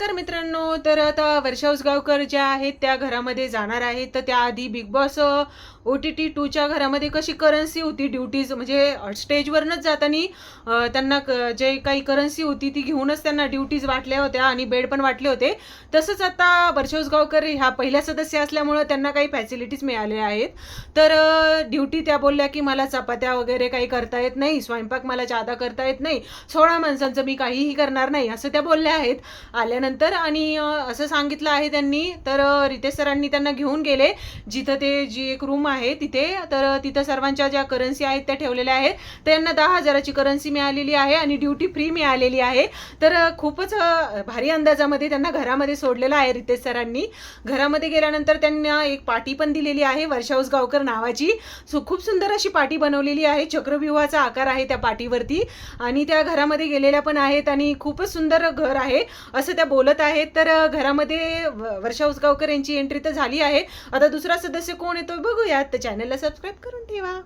नमस्कार मित्रांनो तर आता वर्षा उसगावकर ज्या आहेत त्या घरामध्ये जाणार आहेत. तर त्याआधी Bigg Boss O T T टूच्या घरामध्ये कशी करन्सी होती? ड्युटीज म्हणजे स्टेजवरनंच जाताना त्यांना क- जे काही करन्सी होती ती घेऊनच त्यांना ड्युटीज वाटल्या होत्या आणि बेड पण वाटले होते. तसंच आता वर्षा उसगावकर ह्या पहिल्या सदस्य असल्यामुळं त्यांना काही फॅसिलिटीज मिळाल्या आहेत. तर ड्युटी त्या बोलल्या की मला चपात्या वगैरे काही करता येत नाही स्वयंपाक मला जादा करता येत नाही सोळा माणसांचं मी काहीही करणार नाही असं त्या बोलल्या आहेत. आल्यानंतर नंतर आणि असं सांगितलं आहे त्यांनी तर रितेश सरांनी त्यांना घेऊन गेले. जिथं ते जी एक रूम आहे तिथे तर तिथं सर्वांच्या ज्या करन्सी आहेत त्या ठेवलेल्या आहेत. त्यांना दहा हजाराची करन्सी मिळालेली आहे आणि ड्युटी फ्री मिळालेली आहे. तर खूपच भारी अंदाजामध्ये त्यांना घरामध्ये सोडलेलं आहे रितेश सरांनी. घरामध्ये गेल्यानंतर त्यांना एक पाटी पण दिलेली आहे वर्षा उसगावकर नावाची. सो खूप सुंदर अशी पाटी बनवलेली आहे. चक्रव्यूहाचा आकार आहे त्या पाटीवरती. आणि त्या घरामध्ये गेलेल्या पण आहेत आणि खूपच सुंदर घर आहे. असं त्या बोलत आहेत तर घरामध्ये वर्षा उसगावकर यांची एंट्री तर झाली आहे. आता दुसरा सदस्य कोण येतो बघूयात. तर चॅनलला सबस्क्राईब करून ठेवा.